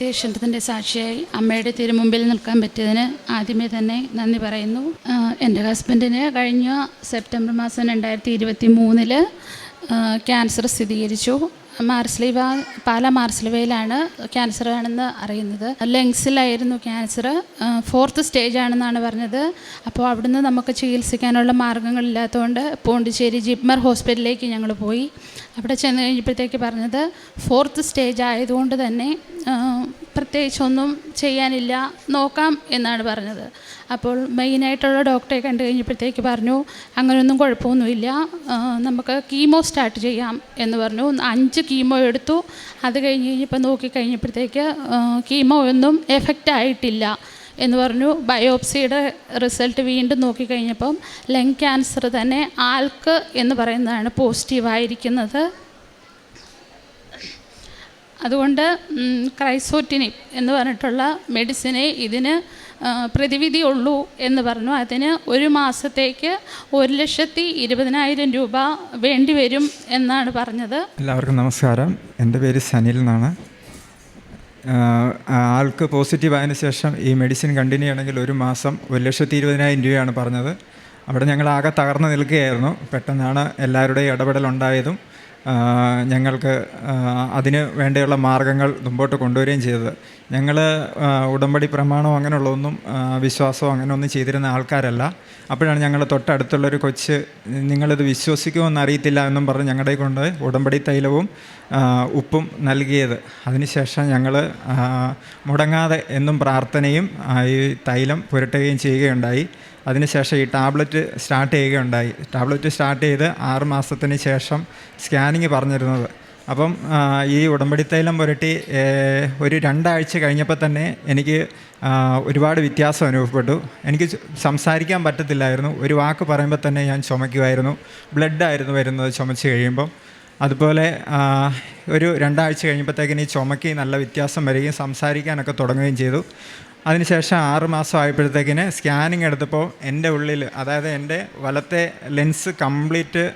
ദേശത്തിന്റെ സാക്ഷിയായി അമ്മയുടെ തിരുമുമ്പിൽ നിൽക്കാൻ പറ്റിയതിന് ആദ്യമേ തന്നെ നന്ദി പറയുന്നു. എന്റെ ഹസ്ബൻഡിന് കഴിഞ്ഞ സെപ്റ്റംബർ മാസം രണ്ടായിരത്തി ഇരുപത്തി മൂന്നിൽ ക്യാൻസർ സ്ഥിരീകരിച്ചു. മാർസ്ലിവ പാല മാർസ്ലിവയിലാണ് ക്യാൻസർ ആണെന്ന് അറിയുന്നത്. ലങ്സിലായിരുന്നു ക്യാൻസർ. ഫോർത്ത് സ്റ്റേജ് ആണെന്നാണ് പറഞ്ഞത്. അപ്പോൾ അവിടുന്ന് നമുക്ക് ചികിത്സിക്കാനുള്ള മാർഗങ്ങളില്ലാത്തതുകൊണ്ട് പോണ്ടിച്ചേരി ജിപ്മർ ഹോസ്പിറ്റലിലേക്ക് ഞങ്ങൾ പോയി. അവിടെ ചെന്ന് കഴിഞ്ഞപ്പോഴത്തേക്ക് പറഞ്ഞത് ഫോർത്ത് സ്റ്റേജ് ആയതുകൊണ്ട് തന്നെ പ്രത്യേകിച്ചൊന്നും ചെയ്യാനില്ല നോക്കാം എന്നാണ് പറഞ്ഞത്. അപ്പോൾ മെയിനായിട്ടുള്ള ഡോക്ടറെ കണ്ടു കഴിഞ്ഞപ്പോഴത്തേക്ക് പറഞ്ഞു അങ്ങനെയൊന്നും കുഴപ്പമൊന്നുമില്ല. നമുക്ക് കീമോ സ്റ്റാർട്ട് ചെയ്യാം എന്ന് പറഞ്ഞു. അഞ്ച് കീമോ എടുത്തു. അത് കഴിഞ്ഞ് കഴിഞ്ഞപ്പോൾ നോക്കിക്കഴിഞ്ഞപ്പോഴത്തേക്ക് കീമോ ഒന്നും എഫക്റ്റ് ആയിട്ടില്ല എന്ന് പറഞ്ഞു. ബയോപ്സിയുടെ റിസൾട്ട് വീണ്ടും നോക്കിക്കഴിഞ്ഞപ്പം ലങ് ക്യാൻസർ തന്നെ ആൾക്ക് എന്ന് പറയുന്നതാണ് പോസിറ്റീവായിരിക്കുന്നത് അതുകൊണ്ട് ക്രൈസോറ്റിനി എന്ന് പറഞ്ഞിട്ടുള്ള മെഡിസിനെ ഇതിന് പ്രതിവിധിയുള്ളൂ എന്ന് പറഞ്ഞു. അതിന് ഒരു മാസത്തേക്ക് ഒരു ലക്ഷത്തി ഇരുപതിനായിരം രൂപ വേണ്ടി വരും എന്നാണ് പറഞ്ഞത്. എല്ലാവർക്കും നമസ്കാരം. എന്റെ പേര് സനിൽ എന്നാണ്. ആൾക്ക് പോസിറ്റീവ് ആയതിനു ശേഷം ഈ മെഡിസിൻ കണ്ടിന്യൂ ചെയ്യണമെങ്കിൽ ഒരു മാസം ഒരു ലക്ഷത്തി ഇരുപതിനായിരം രൂപയാണ് പറഞ്ഞത്. അവിടെ ഞങ്ങൾ ആകെ തകർന്നു നിൽക്കുകയായിരുന്നു. പെട്ടെന്നാണ് എല്ലാവരുടെയും ഇടപെടലുണ്ടായതും ഞങ്ങൾക്ക് അതിന് വേണ്ടിയുള്ള മാർഗങ്ങൾ മുമ്പോട്ട് കൊണ്ടുവരികയും ചെയ്തത്. ഞങ്ങൾ ഉടമ്പടി പ്രമാണമോ അങ്ങനെയുള്ളതൊന്നും വിശ്വാസമോ അങ്ങനെ ഒന്നും ചെയ്തിരുന്ന ആൾക്കാരല്ല. അപ്പോഴാണ് ഞങ്ങൾ തൊട്ടടുത്തുള്ളൊരു കൊച്ച് നിങ്ങളിത് വിശ്വസിക്കുമോ അറിയത്തില്ല എന്നും പറഞ്ഞ് ഞങ്ങളുടെ കൊണ്ട് ഉടമ്പടി തൈലവും ഉപ്പും നൽകിയത്. അതിനുശേഷം ഞങ്ങൾ മുടങ്ങാതെ എന്നും പ്രാർത്ഥനയും ഈ തൈലം പുരട്ടുകയും ചെയ്യുകയുണ്ടായി. അതിനുശേഷം ഈ ടാബ്ലറ്റ് സ്റ്റാർട്ട് ചെയ്യുകയുണ്ടായി. ടാബ്ലറ്റ് സ്റ്റാർട്ട് ചെയ്ത് ആറ് മാസത്തിന് ശേഷം സ്കാനിങ് പറഞ്ഞിരുന്നത്. അപ്പം ഈ ഉടമ്പടി തൈലം പുരട്ടി ഒരു രണ്ടാഴ്ച കഴിഞ്ഞപ്പോൾ തന്നെ എനിക്ക് ഒരുപാട് വ്യത്യാസം അനുഭവപ്പെട്ടു. എനിക്ക് സംസാരിക്കാൻ പറ്റത്തില്ലായിരുന്നു. ഒരു വാക്ക് പറയുമ്പോൾ തന്നെ ഞാൻ ചുമയ്ക്കുമായിരുന്നു. ബ്ലഡായിരുന്നു വരുന്നത് ചുമച്ച് കഴിയുമ്പം. അതുപോലെ ഒരു രണ്ടാഴ്ച കഴിഞ്ഞപ്പോഴത്തേക്കിനി ഈ നല്ല വ്യത്യാസം വരികയും സംസാരിക്കാനൊക്കെ തുടങ്ങുകയും ചെയ്തു. അതിനുശേഷം ആറ് മാസം ആയപ്പോഴത്തേക്കിന് സ്കാനിങ് എടുത്തപ്പോൾ എന്റെ ഉള്ളിൽ അതായത് എന്റെ വലത്തെ ലെൻസ് കംപ്ലീറ്റ്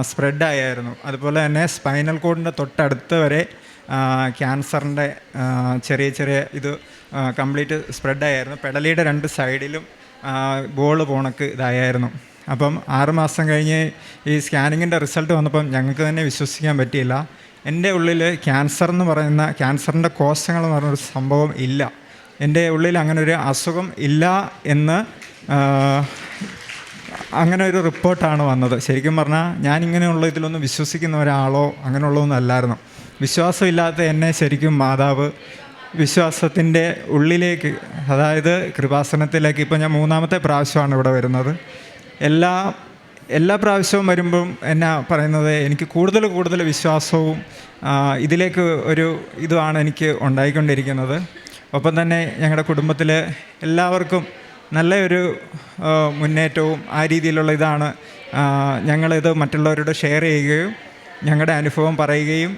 സ്പ്രെഡായിരുന്നു അതുപോലെ തന്നെ സ്പൈനൽ കോഡിന്റെ തൊട്ടടുത്ത് വരെ ക്യാൻസറിന്റെ ചെറിയ ചെറിയ ഇത് കംപ്ലീറ്റ് സ്പ്രെഡായിരുന്നു പെടലിയുടെ രണ്ട് സൈഡിലും ബോൾ പോണക്ക് ഇതായിരുന്നു അപ്പം ആറ് മാസം കഴിഞ്ഞ് ഈ സ്കാനിങ്ങിന്റെ റിസൾട്ട് വന്നപ്പം ഞങ്ങൾക്ക് തന്നെ വിശ്വസിക്കാൻ പറ്റിയില്ല. എന്റെ ഉള്ളിൽ ക്യാൻസർ എന്ന് പറയുന്ന ക്യാൻസറിന്റെ കോശങ്ങൾ എന്ന് പറയുന്നൊരു സംഭവം ഇല്ല. എന്റെ ഉള്ളിൽ അങ്ങനെ ഒരു അസുഖം ഇല്ല എന്ന് അങ്ങനെ ഒരു റിപ്പോർട്ടാണ് വന്നത്. ശരിക്കും പറഞ്ഞാൽ ഞാൻ ഇങ്ങനെയുള്ള ഇതിലൊന്നും വിശ്വസിക്കുന്ന ഒരാളോ അങ്ങനെയുള്ളതൊന്നും അല്ലായിരുന്നു. വിശ്വാസമില്ലാത്ത എന്നെ ശരിക്കും മാതാവ് വിശ്വാസത്തിന്റെ ഉള്ളിലേക്ക് അതായത് കൃപാസനത്തിലേക്ക് ഇപ്പോൾ ഞാൻ മൂന്നാമത്തെ പ്രാവശ്യമാണ് ഇവിടെ വരുന്നത്. എല്ലാ എല്ലാ പ്രാവശ്യവും വരുമ്പം എന്നാ പറയുന്നത് എനിക്ക് കൂടുതൽ കൂടുതൽ വിശ്വാസവും ഇതിലേക്ക് ഒരു ഇതുമാണ് എനിക്ക് ഉണ്ടായിക്കൊണ്ടിരിക്കുന്നത്. ഒപ്പം തന്നെ ഞങ്ങളുടെ കുടുംബത്തിൽ എല്ലാവർക്കും നല്ലൊരു മുന്നേറ്റവും ആ രീതിയിലുള്ള ഇതാണ്. ഞങ്ങളിത് മറ്റുള്ളവരോട് ഷെയർ ചെയ്യുകയും ഞങ്ങളുടെ അനുഭവം പറയുകയും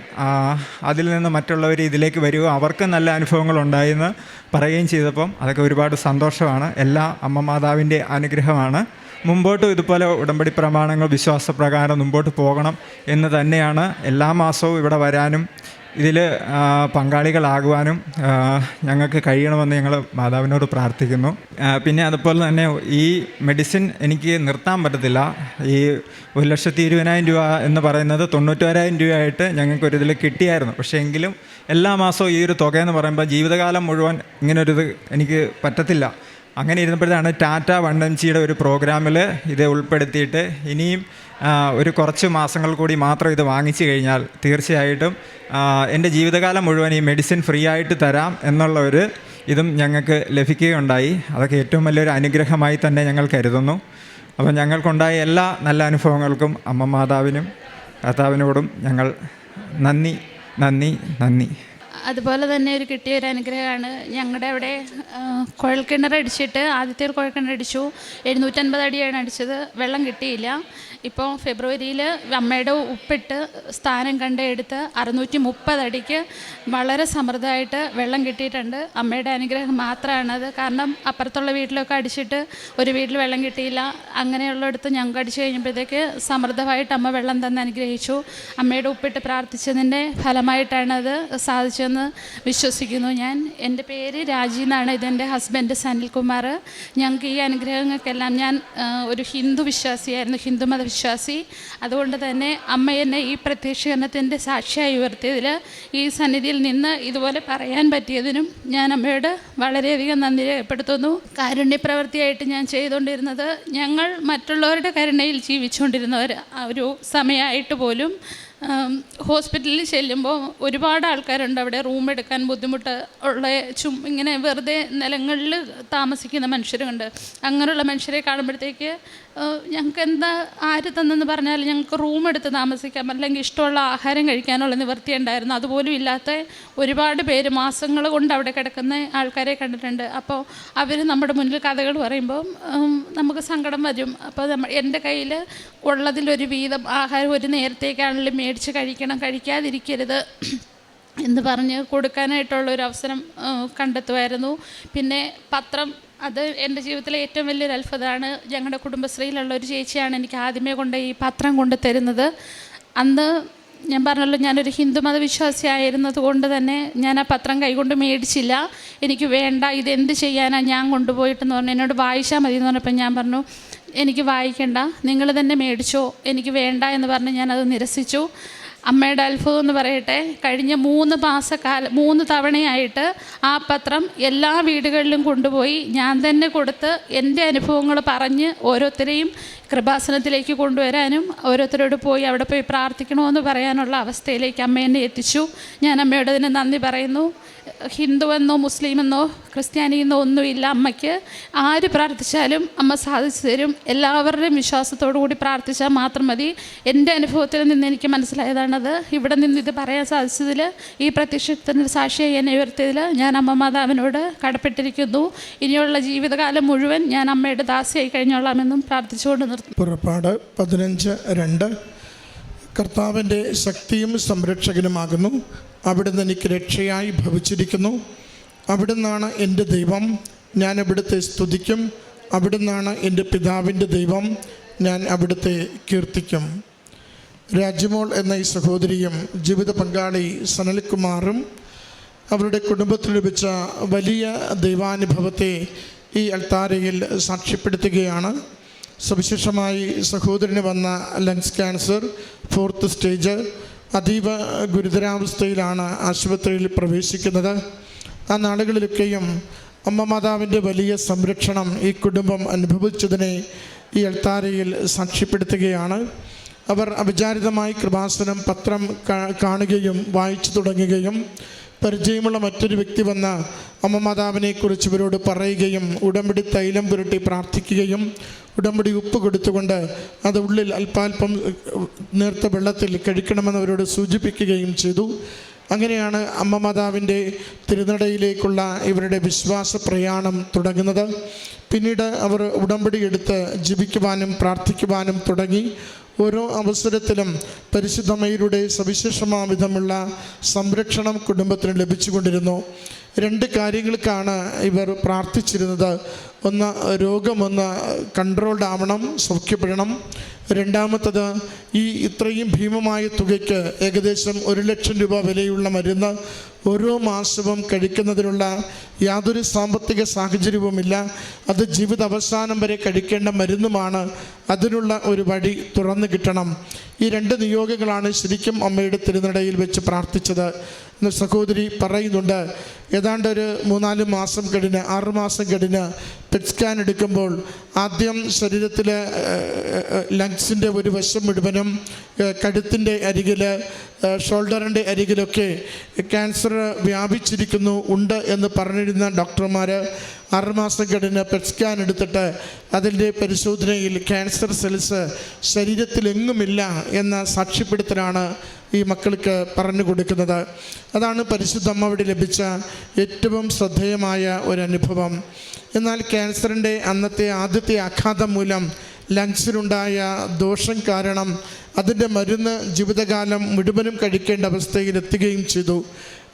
അതിൽ നിന്ന് മറ്റുള്ളവർ ഇതിലേക്ക് വരിക അവർക്ക് നല്ല അനുഭവങ്ങൾ ഉണ്ടായെന്ന് പറയുകയും ചെയ്തപ്പം അതൊക്കെ ഒരുപാട് സന്തോഷമാണ്. എല്ലാ അമ്മ മാതാവിന്റെ അനുഗ്രഹമാണ്. മുമ്പോട്ടും ഇതുപോലെ ഉടമ്പടി പ്രമാണങ്ങൾ വിശ്വാസപ്രകാരം മുമ്പോട്ട് പോകണം എന്ന് തന്നെയാണ് എല്ലാ മാസവും ഇവിടെ വരാനും ഇതിൽ പങ്കാളികളാകുവാനും ഞങ്ങൾക്ക് കഴിയണമെന്ന് ഞങ്ങൾ മാതാവിനോട് പ്രാർത്ഥിക്കുന്നു. പിന്നെ അതുപോലെ തന്നെ ഈ മെഡിസിൻ എനിക്ക് നിർത്താൻ പറ്റത്തില്ല. ഈ ഒരു ലക്ഷത്തി ഇരുപതിനായിരം രൂപ എന്ന് പറയുന്നത് തൊണ്ണൂറ്റോരായിരം രൂപയായിട്ട് ഞങ്ങൾക്ക് ഒരു ഇതിൽ കിട്ടിയായിരുന്നു. പക്ഷേ എങ്കിലും എല്ലാ മാസവും ഈ ഒരു തുക എന്ന് പറയുമ്പോൾ ജീവിതകാലം മുഴുവൻ ഇങ്ങനൊരിത് എനിക്ക് പറ്റത്തില്ല. അങ്ങനെ ഇരുന്നപ്പോഴാണ് ടാറ്റ വൺ എം ജിയുടെ ഒരു പ്രോഗ്രാമിൽ ഇത് ഉൾപ്പെടുത്തിയിട്ട് ഇനിയും ഒരു കുറച്ച് മാസങ്ങൾ കൂടി മാത്രം ഇത് വാങ്ങിച്ചു കഴിഞ്ഞാൽ തീർച്ചയായിട്ടും എന്റെ ജീവിതകാലം മുഴുവൻ ഈ മെഡിസിൻ ഫ്രീ ആയിട്ട് തരാം എന്നുള്ള ഒരു ഇതും ഞങ്ങൾക്ക് ലഭിക്കുകയുണ്ടായി. അതൊക്കെ ഏറ്റവും വലിയൊരു അനുഗ്രഹമായി തന്നെ ഞങ്ങൾ കരുതുന്നു. അപ്പോൾ ഞങ്ങൾക്കുണ്ടായ എല്ലാ നല്ല അനുഭവങ്ങൾക്കും അമ്മ മാതാവിനും കർത്താവിനോടും ഞങ്ങൾ നന്ദി നന്ദി നന്ദി. അതുപോലെ തന്നെ ഒരു കിട്ടിയ ഒരു അനുഗ്രഹമാണ്. ഞങ്ങളുടെ അവിടെ കുഴൽക്കിണർ അടിച്ചിട്ട് ആദ്യത്തെ ഒരു കുഴൽക്കിണർ അടിച്ചു എഴുന്നൂറ്റൻപത് അടിയാണ് അടിച്ചത്. വെള്ളം കിട്ടിയില്ല. ഇപ്പോൾ ഫെബ്രുവരിയിൽ അമ്മയുടെ ഉപ്പിട്ട് സ്ഥാനം കണ്ട് എടുത്ത് അറുന്നൂറ്റി മുപ്പതടിക്ക് വളരെ സമൃദ്ധമായിട്ട് വെള്ളം കിട്ടിയിട്ടുണ്ട്. അമ്മയുടെ അനുഗ്രഹം മാത്രമാണത് കാരണം അപ്പുറത്തുള്ള വീട്ടിലൊക്കെ അടിച്ചിട്ട് ഒരു വീട്ടിൽ വെള്ളം കിട്ടിയില്ല. അങ്ങനെയുള്ളിടത്ത് ഞങ്ങൾക്ക് അടിച്ചു കഴിഞ്ഞപ്പോഴത്തേക്ക് സമൃദ്ധമായിട്ട് അമ്മ വെള്ളം തന്നെ അനുഗ്രഹിച്ചു. അമ്മയുടെ ഉപ്പിട്ട് പ്രാർത്ഥിച്ചതിന്റെ ഫലമായിട്ടാണത് സാധിച്ചതെന്ന് വിശ്വസിക്കുന്നു ഞാൻ. എന്റെ പേര് രാജി എന്നാണ്. ഇതെന്റെ ഹസ്ബൻഡ് സനിൽകുമാർ. ഞങ്ങൾക്ക് ഈ അനുഗ്രഹങ്ങൾക്കെല്ലാം ഞാൻ ഒരു ഹിന്ദു വിശ്വാസിയായിരുന്നു. ഹിന്ദു മത വിശ്വാസി. അതുകൊണ്ട് തന്നെ അമ്മ എന്നെ ഈ പ്രത്യക്ഷീകരണത്തിന്റെ സാക്ഷിയായി ഉയർത്തിയതിൽ ഈ സന്നിധിയിൽ നിന്ന് ഇതുപോലെ പറയാൻ പറ്റിയതിനും ഞാൻ അമ്മയോട് വളരെയധികം നന്ദി രേഖപ്പെടുത്തുന്നു. കാരുണ്യപ്രവൃത്തിയായിട്ട് ഞാൻ ചെയ്തുകൊണ്ടിരുന്നത് ഞങ്ങൾ മറ്റുള്ളവരുടെ കരുണയിൽ ജീവിച്ചുകൊണ്ടിരുന്നവർ ഒരു സമയമായിട്ട് പോലും ഹോസ്പിറ്റലിൽ ചെല്ലുമ്പോൾ ഒരുപാട് ആൾക്കാരുണ്ട് അവിടെ റൂം എടുക്കാൻ ബുദ്ധിമുട്ട് ഉള്ള ചും ഇങ്ങനെ വെറുതെ നിലങ്ങളിൽ താമസിക്കുന്ന മനുഷ്യരുണ്ട്. അങ്ങനെയുള്ള മനുഷ്യരെ കാണുമ്പോഴത്തേക്ക് ഞങ്ങൾക്ക് എന്താ ആര് തന്നെന്ന് പറഞ്ഞാൽ ഞങ്ങൾക്ക് റൂം എടുത്ത് താമസിക്കാം. അല്ലെങ്കിൽ ഇഷ്ടമുള്ള ആഹാരം കഴിക്കാനുള്ള നിവൃത്തി ഉണ്ടായിരുന്നു. അതുപോലും ഇല്ലാത്ത ഒരുപാട് പേര് മാസങ്ങൾ കൊണ്ട് അവിടെ കിടക്കുന്ന ആൾക്കാരെ കണ്ടിട്ടുണ്ട്. അപ്പോൾ അവർ നമ്മുടെ മുന്നിൽ കഥകൾ പറയുമ്പോൾ നമുക്ക് സങ്കടം വരും. അപ്പോൾ നമ്മ എന്റെ കയ്യിൽ ഉള്ളതിലൊരു വീതം ആഹാരം ഒരു നേരത്തേക്കാണെങ്കിലും മേടിച്ച് കഴിക്കണം കഴിക്കാതിരിക്കരുത് എന്ന് പറഞ്ഞ് കൊടുക്കാനായിട്ടുള്ള ഒരു അവസരം കണ്ടെത്തുമായിരുന്നു. പിന്നെ പത്രം അത് എന്റെ ജീവിതത്തിലെ ഏറ്റവും വലിയൊരു അത്ഭുതമാണ് ഞങ്ങളുടെ കുടുംബശ്രീയിലുള്ള ഒരു ചേച്ചിയാണ് എനിക്ക് ആദ്യമേ കൊണ്ട് ഈ പത്രം കൊണ്ട് തരുന്നത്. അന്ന് ഞാൻ പറഞ്ഞല്ലോ ഞാനൊരു ഹിന്ദുമത വിശ്വാസി ആയിരുന്നത് കൊണ്ട് തന്നെ ഞാൻ ആ പത്രം കൈകൊണ്ട് മേടിച്ചില്ല. എനിക്ക് വേണ്ട ഇതെന്ത് ചെയ്യാനാണ് ഞാൻ കൊണ്ടുപോയിട്ടെന്ന് പറഞ്ഞു എന്നോട് വായിച്ചാൽ മതി എന്ന് പറഞ്ഞപ്പോൾ ഞാൻ പറഞ്ഞു എനിക്ക് വായിക്കണ്ട നിങ്ങൾ തന്നെ മേടിച്ചോ എനിക്ക് വേണ്ട എന്ന് പറഞ്ഞ് ഞാനത് നിരസിച്ചു. അമ്മയുടെ അത്ഭുതം എന്ന് പറയട്ടെ കഴിഞ്ഞ മൂന്ന് മാസക്കാല മൂന്ന് തവണയായിട്ട് ആ പത്രം എല്ലാ വീടുകളിലും കൊണ്ടുപോയി ഞാൻ തന്നെ കൊടുത്ത് എന്റെ അനുഭവങ്ങൾ പറഞ്ഞ് ഓരോരുത്തരെയും കൃപാസനത്തിലേക്ക് കൊണ്ടുവരാനും ഓരോരുത്തരോട് പോയി അവിടെ പോയി പ്രാർത്ഥിക്കണമെന്ന് പറയാനുള്ള അവസ്ഥയിലേക്ക് അമ്മ എന്നെ എത്തിച്ചു. ഞാൻ അമ്മയോട് അതിന് നന്ദി പറയുന്നു. ഹിന്ദുവെന്നോ മുസ്ലിമെന്നോ ക്രിസ്ത്യാനിയെന്നോ ഒന്നുമില്ല അമ്മയ്ക്ക്. ആര് പ്രാർത്ഥിച്ചാലും അമ്മ സാധിച്ചു തരും. എല്ലാവരുടെയും വിശ്വാസത്തോടു കൂടി പ്രാർത്ഥിച്ചാൽ മാത്രം മതി. എന്റെ അനുഭവത്തിൽ നിന്ന് എനിക്ക് മനസ്സിലായതാണത്. ഇവിടെ നിന്ന് ഇത് പറയാൻ സാധിച്ചതിൽ ഈ പ്രത്യക്ഷത്തിന് സാക്ഷിയായി എന്നെ ഉയർത്തിയതിൽ ഞാൻ അമ്മ മാതാവിനോട് കടപ്പെട്ടിരിക്കുന്നു. ഇനിയുള്ള ജീവിതകാലം മുഴുവൻ ഞാൻ അമ്മയുടെ ദാസിയായി കഴിഞ്ഞോളാമെന്നും പ്രാർത്ഥിച്ചുകൊണ്ട് നിർത്തും പുറപ്പാട് പതിനഞ്ച് രണ്ട്. കർത്താവിന്റെ ശക്തിയും സംരക്ഷകനുമാകുന്നു. അവിടുന്ന് എനിക്ക് രക്ഷയായി ഭവിച്ചിരിക്കുന്നു. അവിടുന്നാണ് എന്റെ ദൈവം. ഞാൻ അവിടുത്തെ സ്തുതിക്കും. അവിടുന്നാണ് എന്റെ പിതാവിന്റെ ദൈവം. ഞാൻ അവിടുത്തെ കീർത്തിക്കും. രാജ്യമോൾ എന്ന ഈ സഹോദരിയും ജീവിത പങ്കാളി സനൽകുമാറും അവരുടെ കുടുംബത്തിൽ ലഭിച്ച വലിയ ദൈവാനുഭവത്തെ ഈ അൾത്താരയിൽ സാക്ഷ്യപ്പെടുത്തുകയാണ്. സവിശേഷമായി സഹോദരന് വന്ന ലങ്സ് ക്യാൻസർ ഫോർത്ത് സ്റ്റേജ് അതീവ ഗുരുതരാവസ്ഥയിലാണ് ആശുപത്രിയിൽ പ്രവേശിക്കുന്നത്. ആ നാളുകളിലൊക്കെയും അമ്മ മാതാവിന്റെ വലിയ സംരക്ഷണം ഈ കുടുംബം അനുഭവിച്ചതിനെ ഈ അൾത്താരയിൽ സാക്ഷ്യപ്പെടുത്തുകയാണ്. അവർ അവിചാരിതമായി കൃപാസനം പത്രം കാണുകയും വായിച്ചു തുടങ്ങുകയും പരിചയമുള്ള മറ്റൊരു വ്യക്തി വന്ന അമ്മ മാതാവിനെക്കുറിച്ച് ഇവരോട് പറയുകയും ഉടമ്പടി തൈലം പുരട്ടി പ്രാർത്ഥിക്കുകയും ഉടമ്പടി ഉപ്പ് കൊടുത്തുകൊണ്ട് അത് ഉള്ളിൽ അല്പാൽപ്പം നേർത്ത വെള്ളത്തിൽ കഴിക്കണമെന്ന് അവരോട് സൂചിപ്പിക്കുകയും ചെയ്തു. അങ്ങനെയാണ് അമ്മ മാതാവിന്റെ തിരുനടയിലേക്കുള്ള ഇവരുടെ വിശ്വാസ പ്രയാണം തുടങ്ങുന്നത്. പിന്നീട് അവർ ഉടമ്പടി എടുത്ത് ജീവിക്കുവാനും പ്രാർത്ഥിക്കുവാനും തുടങ്ങി. ഓരോ അവസരത്തിലും പരിശുദ്ധമയുടെ സവിശേഷമാവിധമുള്ള സംരക്ഷണം കുടുംബത്തിന് ലഭിച്ചുകൊണ്ടിരുന്നു. രണ്ട് കാര്യങ്ങൾക്കാണ് ഇവർ പ്രാർത്ഥിച്ചിരുന്നത്. ഒന്ന് രോഗമൊന്ന് കൺട്രോൾഡ് ആവണം സൗഖ്യപ്പെടണം. രണ്ടാമത്തത് ഈ ഇത്രയും ഭീമമായ തുകയ്ക്ക് ഏകദേശം ഒരു ലക്ഷം രൂപ വിലയുള്ള മരുന്ന് ഓരോ മാസവും കഴിക്കുന്നതിനുള്ള യാതൊരു സാമ്പത്തിക സാഹചര്യവുമില്ല. അത് ജീവിത അവസാനം വരെ കഴിക്കേണ്ട മരുന്നുമാണ്. അതിനുള്ള ഒരു വഴി തുറന്നു കിട്ടണം. ഈ രണ്ട് നിയോഗങ്ങളാണ് ശരിക്കും അമ്മയുടെ തിരുനടയിൽ വെച്ച് പ്രാർത്ഥിച്ചത്. എന്ന് സഹോദരി പറയുന്നുണ്ട്. ഏതാണ്ട് ഒരു മൂന്നാൽ മാസം കഴിഞ്ഞ് ആറുമാസം കഴിഞ്ഞ് പെറ്റ് സ്കാൻ എടുക്കുമ്പോൾ ആദ്യം ശരീരത്തിലെ ലങ്സിന്റെ ഒരു വശം മുഴുവനും കഴുത്തിന്റെ അരികിൽ ഷോൾഡറിന്റെ അരികിലൊക്കെ ക്യാൻസർ വ്യാപിച്ചിരിക്കുന്നു ഉണ്ട് എന്ന് പറഞ്ഞിരുന്ന ഡോക്ടർമാർ ആറുമാസം കഴിഞ്ഞ് പെറ്റ് സ്കാൻ എടുത്തിട്ട് അതിന്റെ പരിശോധനയിൽ ക്യാൻസർ സെൽസ് ശരീരത്തിലെങ്ങുമില്ല എന്ന സാക്ഷ്യപ്പെടുത്തലാണ് ഈ മക്കൾക്ക് പറഞ്ഞു കൊടുക്കുന്നത്. അതാണ് പരിശുദ്ധമ്മ അമ്മവിടെ ലഭിച്ച ഏറ്റവും ശ്രദ്ധേയമായ ഒരു അനുഭവം. എന്നാൽ ക്യാൻസറിന്റെ അന്നത്തെ ആദ്യത്തെ ആഘാതം മൂലം ലങ്സിനുണ്ടായ ദോഷം കാരണം അതിന്റെ മരുന്ന് ജീവിതകാലം മുഴുവനും കഴിക്കേണ്ട അവസ്ഥയിൽ എത്തുകയും ചെയ്തു.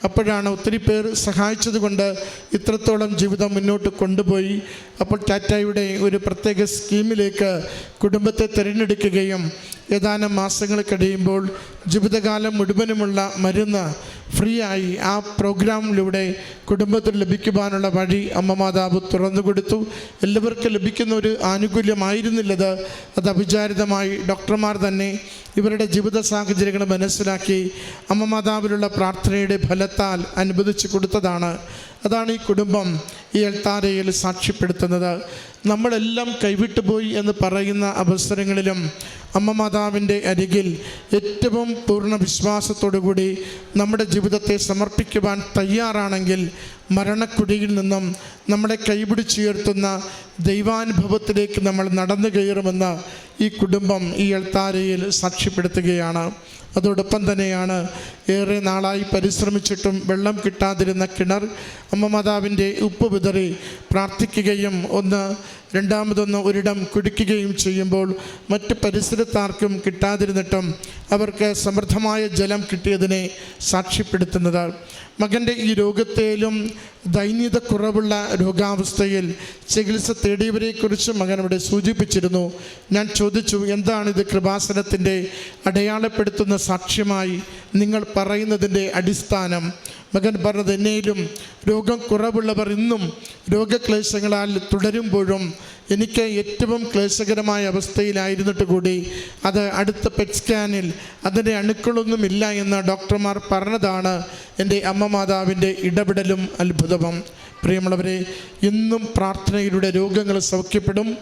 അപ്പോഴാണ് ഒത്തിരി പേർ സഹായിച്ചതുകൊണ്ട് ഇത്രത്തോളം ജീവിതം മുന്നോട്ട് കൊണ്ടുപോയി. അപ്പോൾ ടാറ്റയുടെ ഒരു പ്രത്യേക സ്കീമിലേക്ക് കുടുംബത്തെ തിരഞ്ഞെടുക്കുകയും ഏതാനും മാസങ്ങൾ കഴിയുമ്പോൾ ജീവിതകാലം മുഴുവനുമുള്ള മരുന്ന് ഫ്രീ ആയി ആ പ്രോഗ്രാമിലൂടെ കുടുംബത്തിന് ലഭിക്കുവാനുള്ള വഴി അമ്മ മാതാവ് തുറന്നു കൊടുത്തു. എല്ലാവർക്കും ലഭിക്കുന്ന ഒരു ആനുകൂല്യമായിരുന്നില്ലത്. അത് അവിചാരിതമായി ഡോക്ടർമാർ തന്നെ ഇവരുടെ ജീവിത സാഹചര്യങ്ങൾ മനസ്സിലാക്കി അമ്മ മാതാവിലുള്ള പ്രാർത്ഥനയുടെ ഫലത്താൽ അനുവദിച്ചു കൊടുത്തതാണ്. അതാണ് ഈ കുടുംബം ഈ എൽത്താരയിൽ സാക്ഷ്യപ്പെടുത്തുന്നത്. നമ്മളെല്ലാം കൈവിട്ടുപോയി എന്ന് പറയുന്ന അവസരങ്ങളിലും അമ്മ മാതാവിന്റെ അരികിൽ ഏറ്റവും പൂർണ വിശ്വാസത്തോടു കൂടി നമ്മുടെ ജീവിതത്തെ സമർപ്പിക്കുവാൻ തയ്യാറാണെങ്കിൽ മരണക്കുടിയിൽ നിന്നും നമ്മളെ കൈപിടിച്ചുയർത്തുന്ന ദൈവാനുഭവത്തിലേക്ക് നമ്മൾ നടന്നു കയറുമെന്ന് ഈ കുടുംബം ഈ എൾത്താരയിൽ സാക്ഷ്യപ്പെടുത്തുകയാണ്. അതോടൊപ്പം തന്നെയാണ് ഏറെ നാളായി പരിശ്രമിച്ചിട്ടും വെള്ളം കിട്ടാതിരുന്ന കിണർ അമ്മ മാതാവിന്റെ ഉപ്പ് വിതറി പ്രാർത്ഥിക്കുകയും ഒന്ന് രണ്ടാമതൊന്ന് ഒരിടം കുടിക്കുകയും ചെയ്യുമ്പോൾ മറ്റ് പരിസരത്താർക്കും കിട്ടാതിരുന്നിട്ടും അവർക്ക് സമൃദ്ധമായ ജലം കിട്ടിയതിനെ സാക്ഷ്യപ്പെടുത്തുന്നത് മകന്റെ ഈ രോഗത്തേലും ദൈന്യത കുറവുള്ള രോഗാവസ്ഥയിൽ ചികിത്സ തേടിയവരെക്കുറിച്ച് മകൻ അവിടെ സൂചിപ്പിച്ചിരുന്നു. ഞാൻ ചോദിച്ചു എന്താണ് ഇത് കൃപാസനത്തിന്റെ അടയാളപ്പെടുത്തുന്ന സാക്ഷ്യമായി നിങ്ങൾ പറയുന്നതിന്റെ അടിസ്ഥാനം? മകൻ പറഞ്ഞത് എന്നേലും രോഗം കുറവുള്ളവർ ഇന്നും രോഗക്ലേശങ്ങളാൽ തുടരുമ്പോഴും എനിക്ക് ഏറ്റവും ക്ലേശകരമായ അവസ്ഥയിലായിരുന്നിട്ട് കൂടി അത് അടുത്ത പെറ്റ് സ്കാനിൽ അതിന്റെ അണുക്കളൊന്നുമില്ല എന്ന് ഡോക്ടർമാർ പറഞ്ഞതാണ് എന്റെ അമ്മ മാതാവിന്റെ ഇടപെടലും അത്ഭുതവും. പ്രിയമുള്ളവരെ ഇന്നും പ്രാർത്ഥനയിലൂടെ രോഗങ്ങൾ സൗഖ്യപ്പെടും.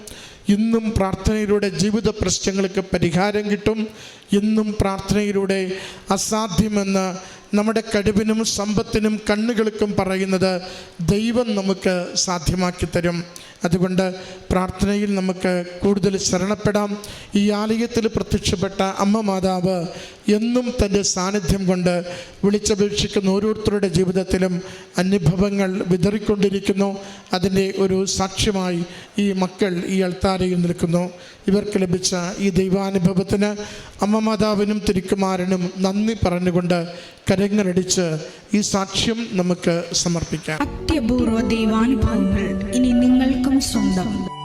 ഇന്നും പ്രാർത്ഥനയിലൂടെ ജീവിത പ്രശ്നങ്ങൾക്ക് പരിഹാരം കിട്ടും. ഇന്നും പ്രാർത്ഥനയിലൂടെ അസാധ്യമെന്ന് നമ്മുടെ കഴിവിനും സമ്പത്തിനും കണ്ണുകൾക്കും പറയുന്നത് ദൈവം നമുക്ക് സാധ്യമാക്കി തരും. അതുകൊണ്ട് പ്രാർത്ഥനയിൽ നമുക്ക് കൂടുതൽ ശരണപ്പെടാം. ഈ ആലയത്തിൽ പ്രത്യക്ഷപ്പെട്ട അമ്മ മാതാവ് എന്നും തന്റെ സാന്നിധ്യം കൊണ്ട് വിളിച്ചപേക്ഷിക്കുന്ന ഓരോരുത്തരുടെ ജീവിതത്തിലും അനുഭവങ്ങൾ വിതറിക്കൊണ്ടിരിക്കുന്നു. അതിന്റെ ഒരു സാക്ഷ്യമായി ഈ മക്കൾ ഈ അൾത്താരയിൽ നിൽക്കുന്നു. ഇവർക്ക് ലഭിച്ച ഈ ദൈവാനുഭവത്തിന് അമ്മ മാതാവിനും തിരുക്കുമാരനും നന്ദി പറഞ്ഞുകൊണ്ട് കരങ്ങളടിച്ച് ഈ സാക്ഷ്യം നമുക്ക് സമർപ്പിക്കാം. അത്യപൂർവ ദൈവാനുഭവങ്ങൾ ഇനി നിങ്ങൾക്കും സ്വന്തം.